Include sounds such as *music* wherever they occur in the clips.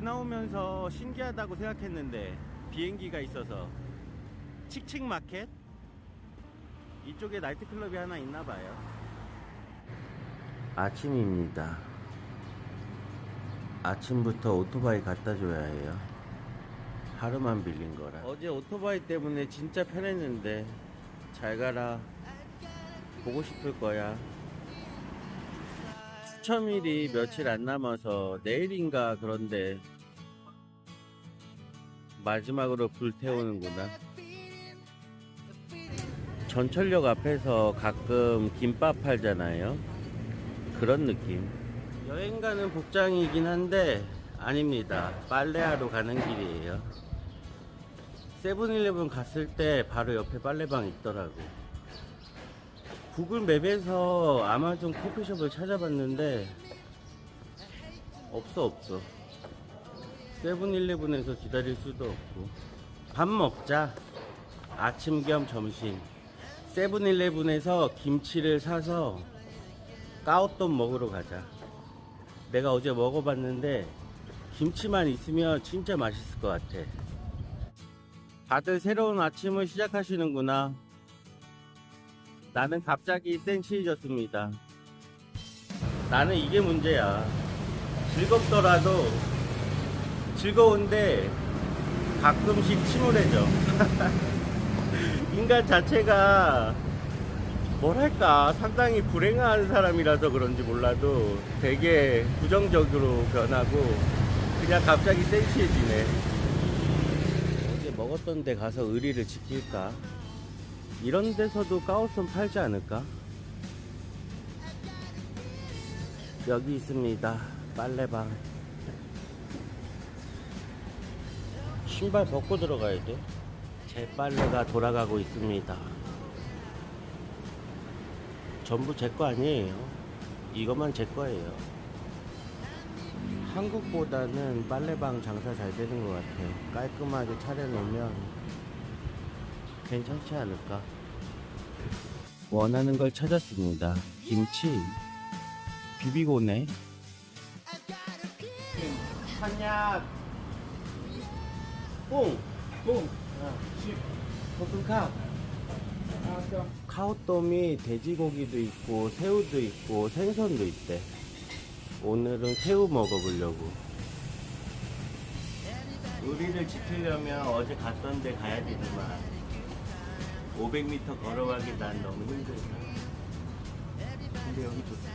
지나오면서 신기하다고 생각했는데 비행기가 있어서 칙칙 마켓 이쪽에 나이트클럽이 하나 있나 봐요. 아침입니다. 아침부터 오토바이 갖다 줘야 해요. 하루만 빌린 거라. 어제 오토바이 때문에 진짜 편했는데 잘 가라. 보고 싶을 거야. 추첨일이 며칠 안 남아서 내일인가 그런데 마지막으로 불태우는구나. 전철역 앞에서 가끔 김밥 팔잖아요. 그런 느낌. 여행 가는 복장이긴 한데 아닙니다. 빨래하러 가는 길이에요. 세븐일레븐 갔을 때 바로 옆에 빨래방 있더라고. 구글 맵에서 아마존 커피숍을 찾아봤는데 없어 없어. 세븐일레븐에서 기다릴 수도 없고 밥 먹자. 아침 겸 점심. 세븐일레븐에서 김치를 사서 까오똥 먹으러 가자. 내가 어제 먹어봤는데 김치만 있으면 진짜 맛있을 것 같아. 다들 새로운 아침을 시작하시는구나. 나는 갑자기 센치해졌습니다. 나는 이게 문제야. 즐겁더라도 즐거운데 가끔씩 침울해져. *laughs* 인간 자체가 뭐랄까 상당히 불행한 사람이라서 그런지 몰라도 되게 부정적으로 변하고 그냥 갑자기 센치해지네. 어제 먹었던 데 가서 의리를 지킬까? 이런 데서도 까오슨 팔지 않을까? 여기 있습니다. 빨래방. 신발 벗고 들어가야 돼. 제 빨래가 돌아가고 있습니다. 전부 제 거 아니에요. 이것만 제 거예요. 한국보다는 빨래방 장사 잘 되는 것 같아요. 깔끔하게 차려놓으면 괜찮지 않을까? 원하는 걸 찾았습니다. 김치, 비비고네, 한약, 뽕, 뽕, 십, 볶음카. 카오tom이 돼지고기도 있고 새우도 있고 생선도 있대. 오늘은 새우 먹어보려고. 우리를 지키려면 어제 갔던 데 가야 되지만 500m 걸어가기 난 너무 힘들다. 근데 여기 좋다.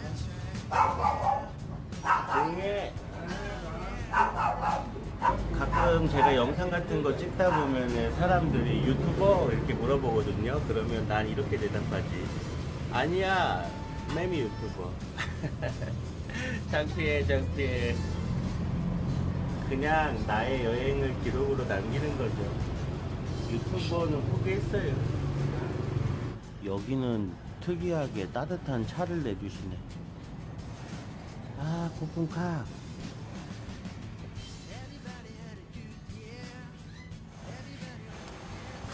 조용해. 가끔 제가 영상 같은 거 찍다 보면은 사람들이 유튜버 이렇게 물어보거든요. 그러면 난 이렇게 대답하지. 아니야, 매미 유튜버. *laughs* 창피해, 창피해. 그냥 나의 여행을 기록으로 남기는 거죠. 유튜버는 포기했어요. 여기는 특이하게 따뜻한 차를 내주시네. 아, 고품카.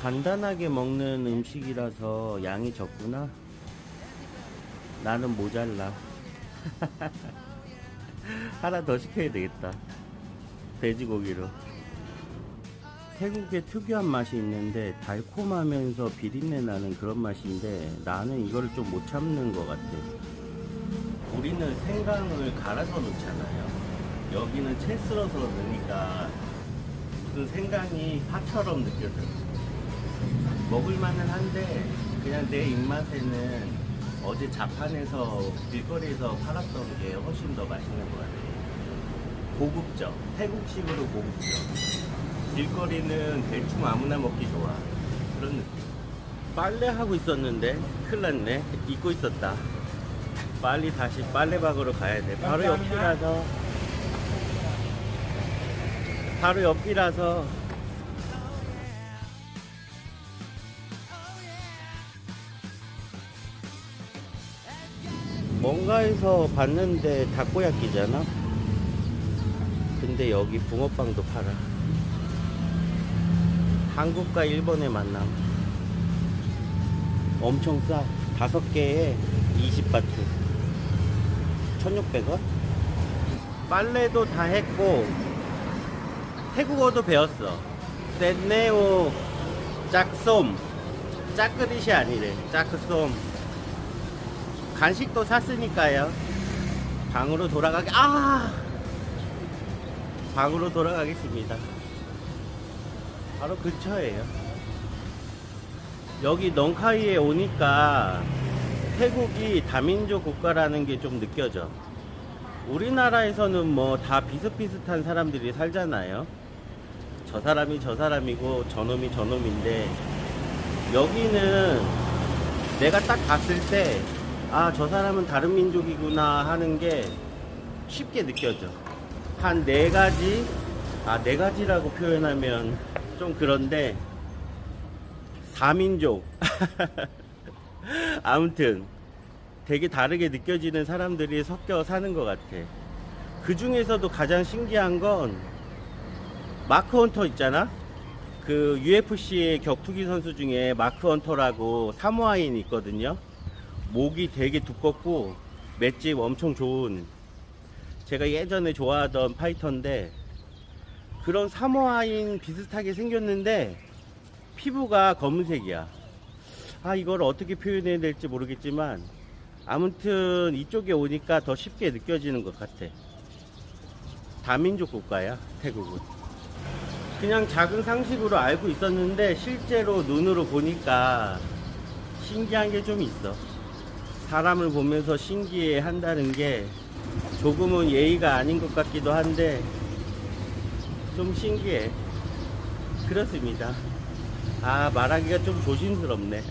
간단하게 먹는 음식이라서 양이 적구나. 나는 모자라. *laughs* 하나 더 시켜야 되겠다. 돼지고기로. 태국의 특유한 맛이 있는데 달콤하면서 비린내 나는 그런 맛인데 나는 이거를 좀못 참는 것 같아. 우리는 생강을 갈아서 넣잖아요. 여기는 채 썰어서 넣으니까 무슨 생강이 파처럼 느껴져요. 먹을만은 한데 그냥 내 입맛에는 어제 자판에서 길거리에서 팔았던 게 훨씬 더 맛있는 것 같아요. 고급져. 태국식으로 고급져. 길거리는 대충 아무나 먹기 좋아. 그런 느낌. 빨래 하고 있었는데 큰일 났네. 잊고 있었다. 빨리 다시 빨래방으로 가야 돼. 바로 옆이라서. 바로 옆이라서 뭔가에서 봤는데 닭고야끼잖아. 근데 여기 붕어빵도 팔아. 한국과 일본의 만남. 엄청 싸. 다섯 개에 20바트. 1600원? 빨래도 다 했고, 태국어도 배웠어. 셋네오 짝솜. 짝그릇이 아니래. 짝솜. 간식도 샀으니까요. 방으로 돌아가게, 아! 방으로 돌아가겠습니다. 바로 근처예요. 여기 넝카이에 오니까 태국이 다민족 국가라는 게 좀 느껴져. 우리나라에서는 뭐 다 비슷비슷한 사람들이 살잖아요. 저 사람이 저 사람이고 저놈이 저놈인데 여기는 내가 딱 봤을 때 아, 저 사람은 다른 민족이구나 하는 게 쉽게 느껴져. 한 네 가지, 아, 네 가지라고 표현하면 좀 그런데, 사민족. *laughs* 아무튼, 되게 다르게 느껴지는 사람들이 섞여 사는 것 같아. 그 중에서도 가장 신기한 건, 마크 헌터 있잖아? 그 UFC의 격투기 선수 중에 마크 헌터라고 사모아인 있거든요. 목이 되게 두껍고 맷집 엄청 좋은 제가 예전에 좋아하던 파이터인데 그런 사모아인 비슷하게 생겼는데 피부가 검은색이야. 아 이걸 어떻게 표현해야 될지 모르겠지만 아무튼 이쪽에 오니까 더 쉽게 느껴지는 것 같아. 다민족 국가야 태국은. 그냥 작은 상식으로 알고 있었는데 실제로 눈으로 보니까 신기한 게 좀 있어. 사람을 보면서 신기해 한다는 게 조금은 예의가 아닌 것 같기도 한데 좀 신기해. 그렇습니다. 아, 말하기가 좀 조심스럽네.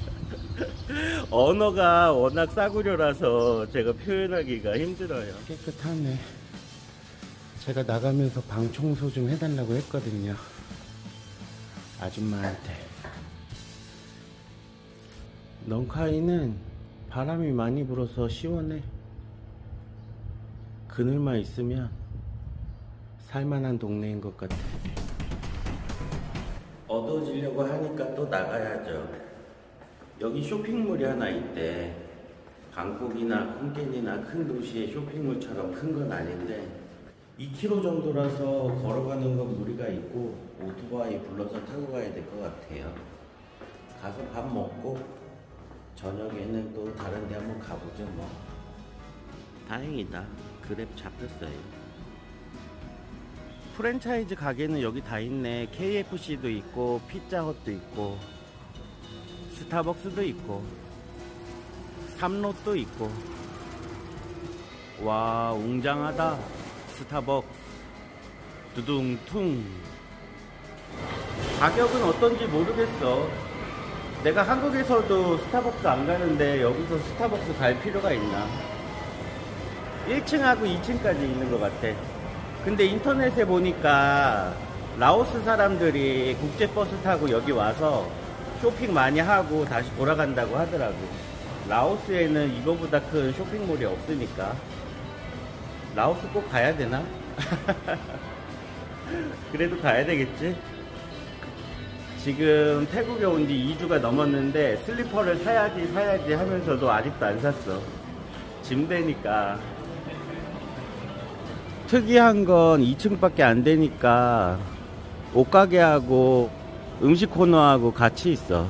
*laughs* 언어가 워낙 싸구려라서 제가 표현하기가 힘들어요. 깨끗하네. 제가 나가면서 방 청소 좀 해달라고 했거든요. 아줌마한테. 넝카이는 바람이 많이 불어서 시원해. 그늘만 있으면 살만한 동네인 것 같아. 어두워지려고 하니까 또 나가야죠. 여기 쇼핑몰이 하나 있대. 방콕이나 콩겐이나 큰 도시의 쇼핑몰처럼 큰 건 아닌데 2km 정도라서 걸어가는 건 무리가 있고 오토바이 불러서 타고 가야 될 것 같아요. 가서 밥 먹고 저녁에는 또 다른 데 한번 가보죠 뭐. 다행이다. 그랩 잡혔어요. 프랜차이즈 가게는 여기 다 있네. KFC도 있고 피자헛도 있고 스타벅스도 있고 삼롯도 있고 와 웅장하다 스타벅스 두둥퉁 가격은 어떤지 모르겠어 내가 한국에서도 스타벅스 안 가는데 여기서 스타벅스 갈 필요가 있나 1층하고 2층까지 있는 것 같아 근데 인터넷에 보니까 라오스 사람들이 국제버스 타고 여기 와서 쇼핑 많이 하고 다시 돌아간다고 하더라고. 라오스에는 이거보다 큰 쇼핑몰이 없으니까. 라오스 꼭 가야 되나? *laughs* 그래도 가야 되겠지? 지금 태국에 온 지 2주가 넘었는데 슬리퍼를 사야지 사야지 하면서도 아직도 안 샀어. 짐 되니까. 특이한 건 2층밖에 안 되니까 옷가게하고 음식 코너하고 같이 있어.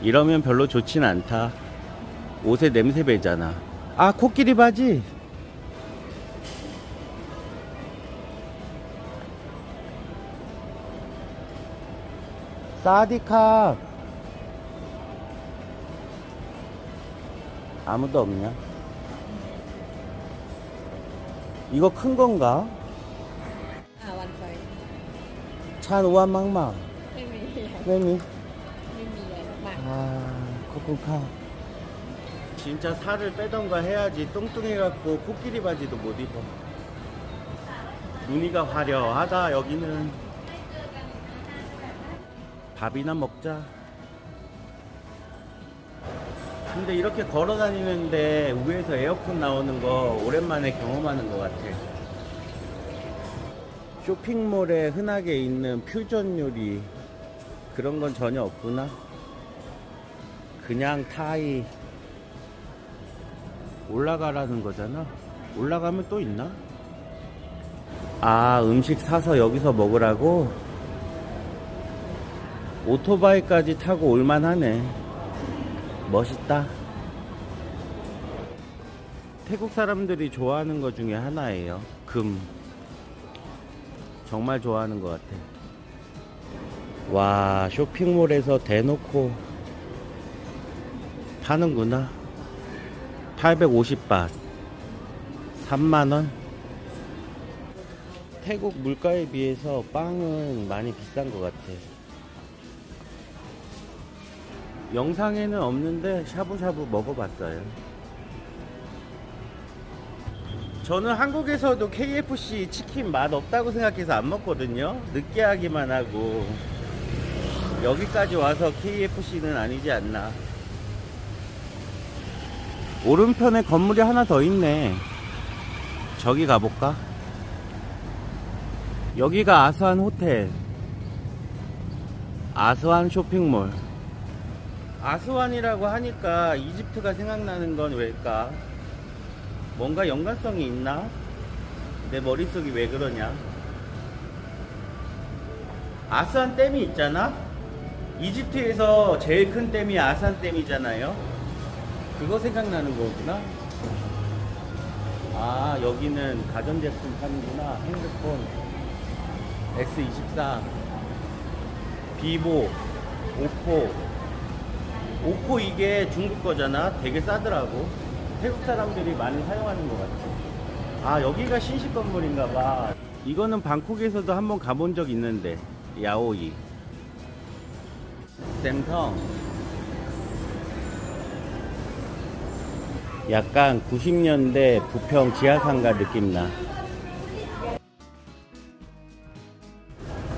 이러면 별로 좋진 않다. 옷에 냄새 배잖아. 아, 코끼리 바지? 사디카 아무도 없냐? 이거 큰 건가? 찬 우한 막마. 왜미? 아, 코코카. 진짜 살을 빼던가 해야지 뚱뚱해갖고 코끼리 바지도 못 입어. 무늬가 화려하다, 여기는. 밥이나 먹자. 근데 이렇게 걸어 다니는데 위에서 에어컨 나오는 거 오랜만에 경험하는 것 같아. 쇼핑몰에 흔하게 있는 퓨전 요리 그런 건 전혀 없구나. 그냥 타이 올라가라는 거잖아. 올라가면 또 있나? 아, 음식 사서 여기서 먹으라고? 오토바이까지 타고 올만하네. 멋있다. 태국 사람들이 좋아하는 것 중에 하나예요. 금. 정말 좋아하는 것 같아. 와, 쇼핑몰에서 대놓고 파는구나. 850바. 3만원? 태국 물가에 비해서 빵은 많이 비싼 것 같아. 영상에는 없는데 샤브샤브 먹어봤어요. 저는 한국에서도 KFC 치킨 맛 없다고 생각해서 안 먹거든요. 느끼하기만 하고. 여기까지 와서 KFC는 아니지 않나. 오른편에 건물이 하나 더 있네. 저기 가볼까? 여기가 아스완 호텔. 아스완 쇼핑몰. 아스완이라고 하니까 이집트가 생각나는 건 왜일까? 뭔가 연관성이 있나? 내 머릿속이 왜 그러냐? 아스완 댐이 있잖아? 이집트에서 제일 큰 댐이 아스완 댐이잖아요? 그거 생각나는 거구나? 아, 여기는 가전제품 파는구나. 핸드폰. S24. 비보. 오포. 오포 이게 중국 거잖아. 되게 싸더라고. 태국 사람들이 많이 사용하는 것 같아. 아, 여기가 신식 건물인가 봐. 이거는 방콕에서도 한번 가본 적 있는데. 야오이. 샘성. 약간 90년대 부평 지하상가 느낌 나.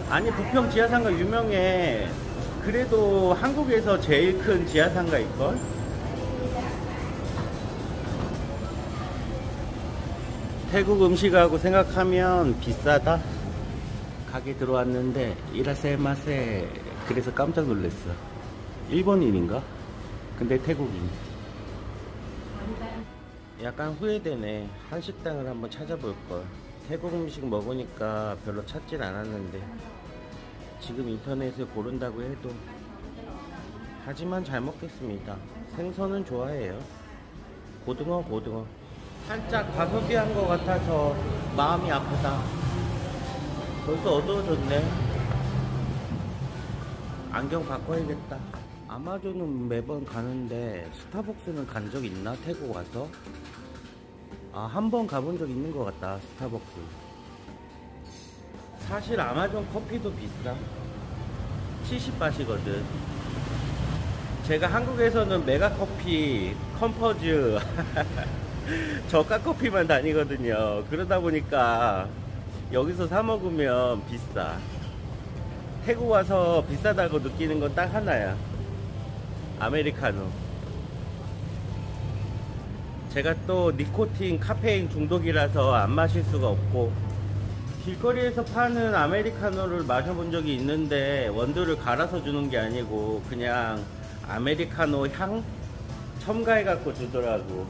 아니 부평 지하상가 유명해. 그래도 한국에서 제일 큰 지하상가 있걸? 태국 음식하고 생각하면 비싸다. 가게 들어왔는데 이라세마세 그래서 깜짝 놀랐어. 일본인인가? 근데 태국인. 약간 후회되네. 한식당을 한번 찾아볼 걸. 태국 음식 먹으니까 별로 찾진 않았는데 지금 인터넷에 고른다고 해도 하지만 잘 먹겠습니다. 생선은 좋아해요. 고등어, 고등어. 살짝 과소비한 것 같아서 마음이 아프다. 벌써 어두워졌네. 안경 바꿔야겠다. 아마존은 매번 가는데 스타벅스는 간 적 있나? 태국 와서? 아, 한 번 가본 적 있는 것 같다, 스타벅스. 사실 아마존 커피도 비싸. 70바시거든. 제가 한국에서는 메가커피, 컴퍼즈, *laughs* 저가 커피만 다니거든요. 그러다 보니까 여기서 사 먹으면 비싸. 태국 와서 비싸다고 느끼는 건 딱 하나야. 아메리카노. 제가 또 니코틴, 카페인 중독이라서 안 마실 수가 없고 길거리에서 파는 아메리카노를 마셔본 적이 있는데 원두를 갈아서 주는 게 아니고 그냥 아메리카노 향 첨가해 갖고 주더라고.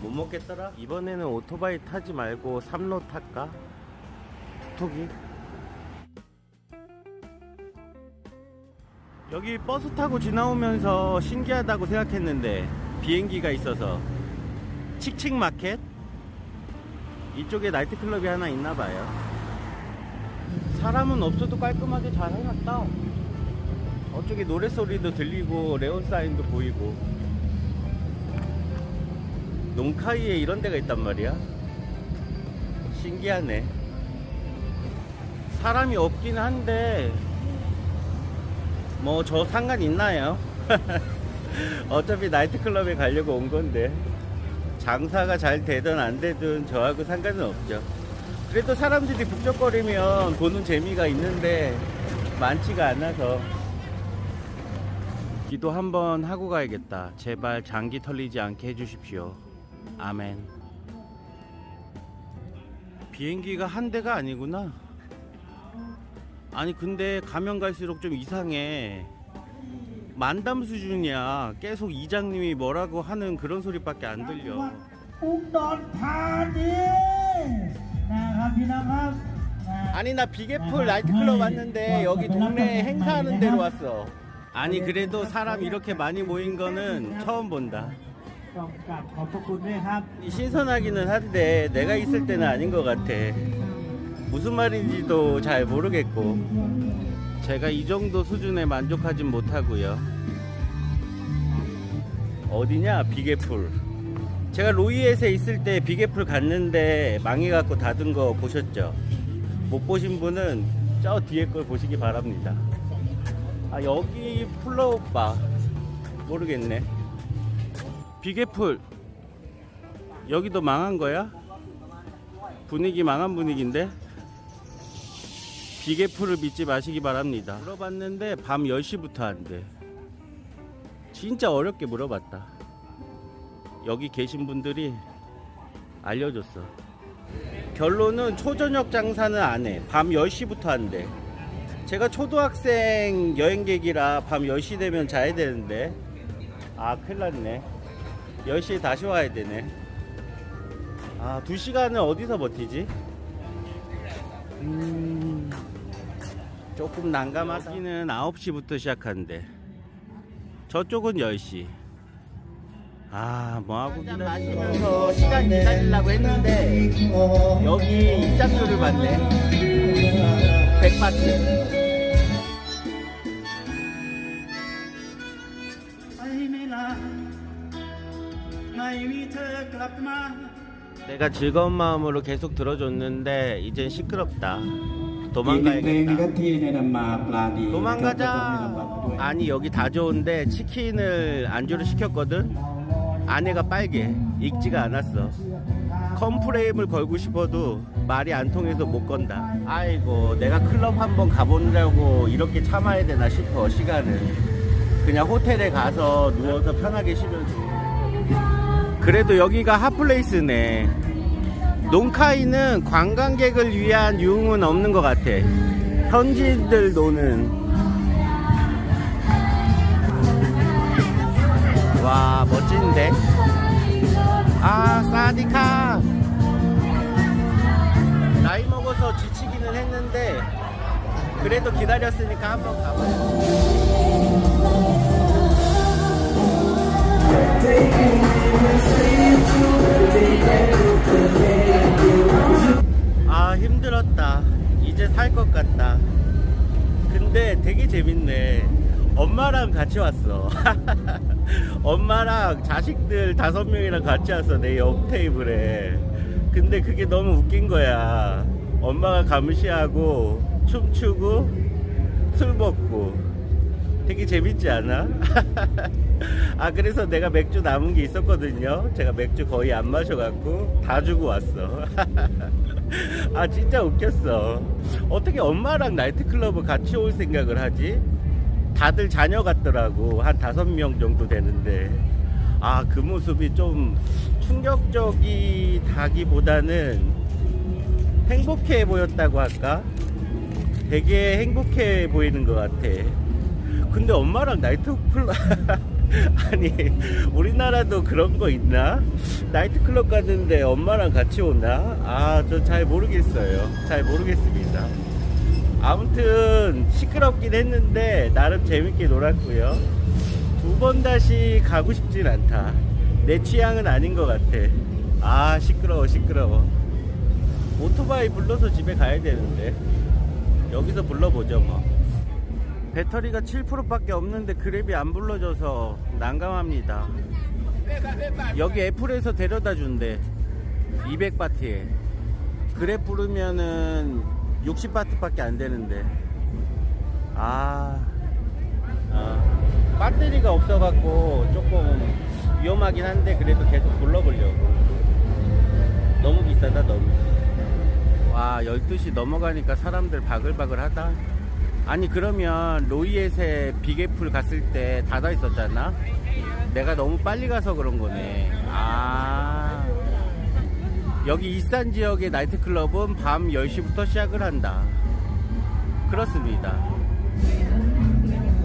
못 먹겠더라. 이번에는 오토바이 타지 말고 삼로 탈까? 톡톡이. 여기 버스 타고 지나오면서 신기하다고 생각했는데 비행기가 있어서 칙칙 마켓 이쪽에 나이트 클럽이 하나 있나 봐요. 사람은 없어도 깔끔하게 잘 해놨다. 어쩌게 노래 소리도 들리고 레온 사인도 보이고 농카이에 이런 데가 있단 말이야. 신기하네. 사람이 없긴 한데 뭐 저 상관 있나요? *laughs* 어차피 나이트클럽에 가려고 온 건데 장사가 잘 되든 안 되든 저하고 상관은 없죠. 그래도 사람들이 북적거리면 보는 재미가 있는데 많지가 않아서 기도 한번 하고 가야겠다. 제발 장기 털리지 않게 해주십시오. 아멘. 비행기가 한 대가 아니구나. 아니 근데 가면 갈수록 좀 이상해. 만담 수준이야. 계속 이장님이 뭐라고 하는 그런 소리밖에 안 들려. อุดรธานีนะครับ นะครับพี่น้องครับนะ 아니 나 비계풀 나이트클럽 왔는데 여기 동네에 행사하는 데로 왔어 아니 그래도 사람 이렇게 많이 모인 거는 처음 본다 ต้องกราบขอบพระคุณด้วยครับ 신선하기는 한데 내가 있을 때는 아닌 것 같아 무슨 말인지도 잘 모르겠고 제가 이 정도 수준에 만족하진 못하고요. 어디냐? 비계풀. 제가 로이엣에 있을 때 비계풀 갔는데 망해갖고 닫은 거 보셨죠? 못 보신 분은 저 뒤에 걸 보시기 바랍니다. 아 여기 플로우바 모르겠네. 비계풀. 여기도 망한 거야? 분위기 망한 분위기인데? 비계풀을 믿지 마시기 바랍니다. 물어봤는데 밤 10시부터 한대. 진짜 어렵게 물어봤다. 여기 계신 분들이 알려줬어. 결론은 초저녁 장사는 안 해. 밤 10시부터 한대. 제가 초등학생 여행객이라 밤 10시 되면 자야 되는데. 아, 큰일 났네. 10시에 다시 와야 되네. 아, 2시간은 어디서 버티지? 음, 조금 난감하다. 여기는 9시부터 시작한데 저쪽은 10시. 아, 뭐하고 마시면서 시간 기다리려고 했는데 여기 입장료를 받네. 백마트. 내가 즐거운 마음으로 계속 들어줬는데 이젠 시끄럽다. 도망가야겠다. 도망가자. 아니 여기 다 좋은데 치킨을 안주를 시켰거든. 아내가 빨개 익지가 않았어. 컴프레임을 걸고 싶어도 말이 안 통해서 못 건다. 아이고 내가 클럽 한번 가보느라고 이렇게 참아야 되나 싶어 시간을. 그냥 호텔에 가서 누워서 편하게 쉬면 좋 그래도 여기가 핫플레이스네. 농카이는 관광객을 위한 유흥은 없는 것 같아. 현지인들 노는. 와, 멋진데? 아, 사디카! 나이 먹어서 지치기는 했는데, 그래도 기다렸으니까 한번 가봐요. 아 힘들었다. 이제 살 것 같다. 근데 되게 재밌네. 엄마랑 같이 왔어. *laughs* 엄마랑 자식들 다섯 명이랑 같이 왔어 내 옆 테이블에. 근데 그게 너무 웃긴 거야. 엄마가 감시하고 춤추고 술 먹고 되게 재밌지 않아? *laughs* 아 그래서 내가 맥주 남은 게 있었거든요 제가 맥주 거의 안 마셔갖고 다 주고 왔어 *laughs* 아 진짜 웃겼어 어떻게 엄마랑 나이트클럽을 같이 올 생각을 하지? 다들 자녀 같더라고 한 다섯 명 정도 되는데 아 그 모습이 좀 충격적이다기보다는 행복해 보였다고 할까? 되게 행복해 보이는 것 같아 근데 엄마랑 나이트 클럽 *laughs* 아니 우리나라도 그런 거 있나? 나이트 클럽 갔는데 엄마랑 같이 오나? 아 저 잘 모르겠어요. 잘 모르겠습니다. 아무튼 시끄럽긴 했는데 나름 재밌게 놀았고요. 두 번 다시 가고 싶진 않다. 내 취향은 아닌 것 같아. 아 시끄러워 시끄러워. 오토바이 불러서 집에 가야 되는데. 여기서 불러보죠 뭐 배터리가 7%밖에 없는데 그랩이 안 불러줘서 난감합니다. 여기 애플에서 데려다 준대. 200바트에. 그랩 부르면은 60바트밖에 안 되는데. 아, 아, 배터리가 없어갖고 조금 위험하긴 한데 그래도 계속 불러보려고. 너무 비싸다, 너무. 와, 12시 넘어가니까 사람들 바글바글 하다. 아니 그러면 로이엣에 비계풀 갔을 때 닫아 있었잖아. 내가 너무 빨리 가서 그런 거네. 아 여기 이산 지역의 나이트클럽은 밤 10시부터 시작을 한다. 그렇습니다.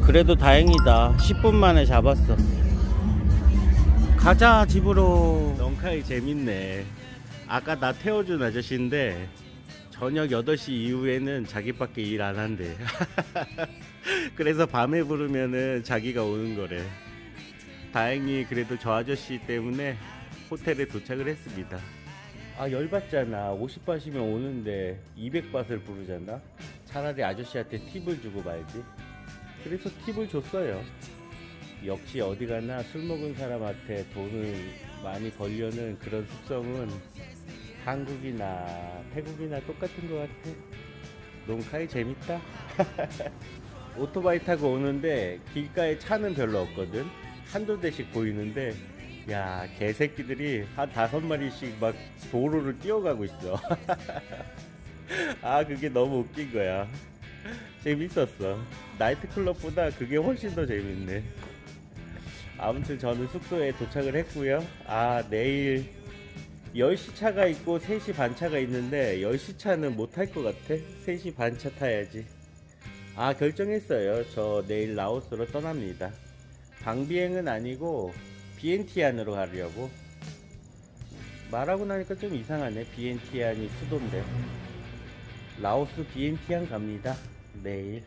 그래도 다행이다. 10분 만에 잡았어. 가자 집으로. 넌카이 재밌네. 아까 나 태워준 아저씨인데 저녁 8시 이후에는 자기밖에 일 안 한대. *laughs* 그래서 밤에 부르면은 자기가 오는 거래. 다행히 그래도 저 아저씨 때문에 호텔에 도착을 했습니다. 아 열받잖아. 50바시면 오는데 200바트를 부르잖아. 차라리 아저씨한테 팁을 주고 말지. 그래서 팁을 줬어요. 역시 어디 가나 술 먹은 사람한테 돈을 많이 벌려는 그런 습성은 한국이나 태국이나 똑같은 것 같아. 농카이 재밌다. *laughs* 오토바이 타고 오는데 길가에 차는 별로 없거든. 한두 대씩 보이는데 야 개새끼들이 한 다섯 마리씩 막 도로를 뛰어가고 있어. *laughs* 아 그게 너무 웃긴 거야. 재밌었어. 나이트클럽보다 그게 훨씬 더 재밌네. 아무튼 저는 숙소에 도착을 했고요. 아 내일 10시 차가 있고 3시 반 차가 있는데 10시 차는 못 탈 것 같아. 3시 반 차 타야지. 아 결정했어요. 저 내일 라오스로 떠납니다. 방비행은 아니고 비엔티안으로 가려고. 말하고 나니까 좀 이상하네. 비엔티안이 수도인데. 라오스 비엔티안 갑니다. 내일.